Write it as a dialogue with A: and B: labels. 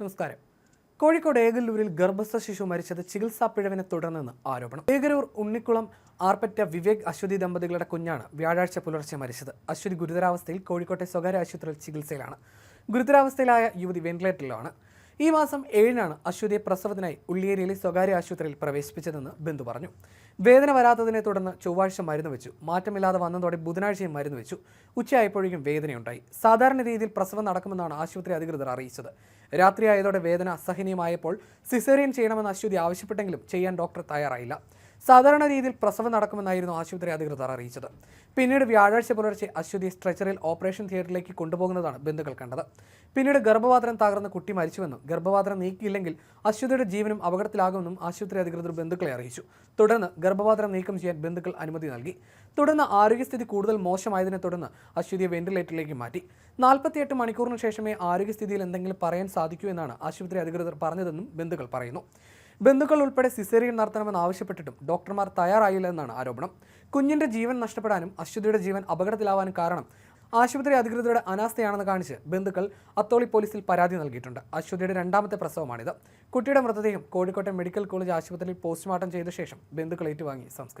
A: നമസ്കാരം. കോഴിക്കോട് ഏകല്ലൂരിൽ ഗർഭസ്ഥ ശിശു മരിച്ചത് ചികിത്സാ പിഴവിനെ തുടർന്നെന്ന് ആരോപണം. ഏകരൂർ ഉണ്ണിക്കുളം ആർപ്പറ്റ വിവേക് അശ്വതി ദമ്പതികളുടെ കുഞ്ഞാണ് വ്യാഴാഴ്ച പുലർച്ചെ മരിച്ചത്. അശ്വതി ഗുരുതരാവസ്ഥയിൽ കോഴിക്കോട്ടെ സ്വകാര്യ ആശുപത്രിയിൽ ചികിത്സയിലാണ്. ഗുരുതരാവസ്ഥയിലായ യുവതി വെന്റിലേറ്ററിലാണ്. ഈ മാസം ഏഴിനാണ് അശ്വതിയെ പ്രസവത്തിനായി ഉള്ളിയേരിയിലെ സ്വകാര്യ ആശുപത്രിയിൽ പ്രവേശിപ്പിച്ചതെന്ന് ബന്ധു പറഞ്ഞു. വേദന വരാത്തതിനെ തുടർന്ന് ചൊവ്വാഴ്ച മരുന്ന് വെച്ചു. മാറ്റമില്ലാതെ വന്നതോടെ ബുധനാഴ്ചയും മരുന്ന് വെച്ചു. ഉച്ചയായപ്പോഴേക്കും വേദനയുണ്ടായി. സാധാരണ രീതിയിൽ പ്രസവം നടക്കുമെന്നാണ് ആശുപത്രി അധികൃതർ അറിയിച്ചത്. രാത്രിയായതോടെ വേദന അസഹനീയമായപ്പോൾ സിസേറിയൻ ചെയ്യണമെന്ന് അശ്വതി ആവശ്യപ്പെട്ടെങ്കിലും ചെയ്യാൻ ഡോക്ടർ തയ്യാറായില്ല. സാധാരണ രീതിയിൽ പ്രസവം നടക്കുമെന്നായിരുന്നു ആശുപത്രി അധികൃതർ അറിയിച്ചത്. പിന്നീട് വ്യാഴാഴ്ച പുലർച്ചെ അശ്വതി സ്ട്രെച്ചറിൽ ഓപ്പറേഷൻ തിയേറ്ററിലേക്ക് കൊണ്ടുപോകുന്നതാണ് ബന്ധുക്കൾ കണ്ടത്. പിന്നീട് ഗർഭപാത്രം തകർന്ന് കുട്ടി മരിച്ചുവെന്നും ഗർഭപാത്രം നീക്കിയില്ലെങ്കിൽ അശ്വതിയുടെ ജീവനും അപകടത്തിലാകുമെന്നും ആശുപത്രി അധികൃതർ ബന്ധുക്കളെ അറിയിച്ചു. തുടർന്ന് ഗർഭപാത്രം നീക്കം ചെയ്യാൻ ബന്ധുക്കൾ അനുമതി നൽകി. തുടർന്ന് ആരോഗ്യസ്ഥിതി കൂടുതൽ മോശമായതിനെ തുടർന്ന് അശ്വതിയെ വെന്റിലേറ്ററിലേക്ക് മാറ്റി. നാൽപ്പത്തിയെട്ട് മണിക്കൂറിന് ശേഷമേ ആരോഗ്യസ്ഥിതിയിൽ എന്തെങ്കിലും പറയാൻ സാധിക്കൂ എന്നാണ് ആശുപത്രി അധികൃതർ പറഞ്ഞതെന്നും ബന്ധുക്കൾ പറയുന്നു. ബന്ധുക്കൾ ഉൾപ്പെടെ സിസേറിയൻ നടത്തണമെന്ന് ആവശ്യപ്പെട്ടിട്ടും ഡോക്ടർമാർ തയ്യാറായില്ല എന്നാണ് ആരോപണം. കുഞ്ഞിന്റെ ജീവൻ നഷ്ടപ്പെടാനും അശ്വതിയുടെ ജീവൻ അപകടത്തിലാവാനും കാരണം ആശുപത്രി അധികൃതരുടെ അനാസ്ഥയാണെന്ന് കാണിച്ച് ബന്ധുക്കൾ അത്തോളി പോലീസിൽ പരാതി നൽകിയിട്ടുണ്ട്. അശ്വതിയുടെ രണ്ടാമത്തെ പ്രസവമാണിത്. കുട്ടിയുടെ മൃതദേഹം കോഴിക്കോട്ടെ മെഡിക്കൽ കോളേജ് ആശുപത്രിയിൽ പോസ്റ്റ്മോർട്ടം ചെയ്ത ശേഷം ബന്ധുക്കൾ ഏറ്റുവാങ്ങി. സംസ്കരിച്ചു